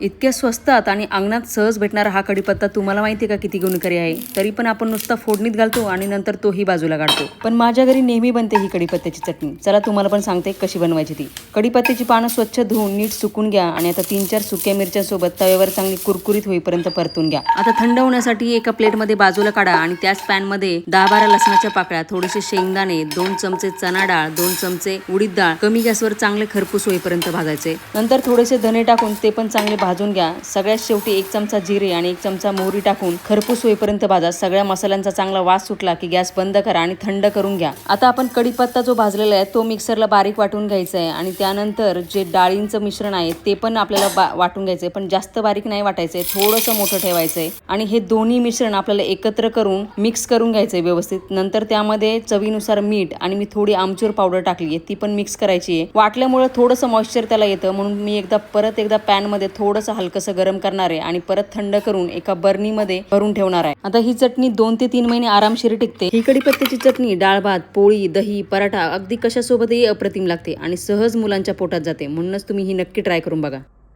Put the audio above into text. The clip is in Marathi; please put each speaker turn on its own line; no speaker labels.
इतक्या स्वस्तात आणि अंगणात सहज भेटणारा हा कढीपत्ता तुम्हाला माहिती आहे का किती गुणकारी आहे? तरी पण आपण नुसता फोडणीत घालतो आणि नंतर तोही बाजूला काढतो. पण माझ्या घरी नेहमी बनते ही कढीपत्त्याची चटणी. चला तुम्हाला पण सांगते कशी बनवायची ती. कढीपत्त्याची पानं स्वच्छ धुवून नीट सुकून घ्या आणि आता तीन चार सुक्या मिरच्यांसोबत तव्यावर चांगली कुरकुरीत होईपर्यंत परतून घ्या. आता थंड होण्यासाठी एका प्लेटमध्ये बाजूला काढा आणि त्याच पॅनमध्ये दहा बारा लसणाच्या पाकळ्या थोडेसे शेंगदाणे दोन चमचे चणा डाळ दोन चमचे उडीद डाळ कमी गॅसवर चांगले खरपूस होईपर्यंत भाजायचे. नंतर थोडेसे धने टाकून ते पण चांगले भाजून घ्या. सगळ्यात शेवटी एक चमचा जिरे आणि एक चमचा मोहरी टाकून खरपूस होईपर्यंत भाजा. सगळ्या मसाल्यांचा चांगला वास सुटला की गॅस बंद करा आणि थंड करून घ्या. आता आपण कढीपत्ता जो भाजलेला आहे तो मिक्सरला बारीक वाटून घ्यायचा आहे आणि त्यानंतर जे डाळींचं मिश्रण आहे ते पण आपल्याला बा- वाटून घ्यायचं आहे. पण जास्त बारीक नाही वाटायचं आहे. थोडंसं मोठं ठेवायचं आहे आणि हे दोन्ही मिश्रण आपल्याला एकत्र करून मिक्स करून घ्यायचं आहे व्यवस्थित. नंतर त्यामध्ये चवीनुसार मीठ आणि मी थोडी आमचूर पावडर टाकली आहे. ती पण मिक्स करायची आहे. वाटल्यामुळे थोडंसं मॉइश्चर त्याला येतं. म्हणून मी एकदा परत एकदा पॅनमध्ये थोडंसं हलकंसं गरम करणार आहे आणि परत थंड करून एका बर्नीमध्ये भरून ठेवणार आहे. आता ही चटणी दोन ते तीन महिने आरामशीर टिकते. ही कढीपत्त्याची चटणी डाळ भात पोळी दही पराठा अगदी कशासोबतही अप्रतिम लागते आणि सहज मुलांच्या पोटात जाते. म्हणूनच तुम्ही ही नक्की ट्राय करून बघा.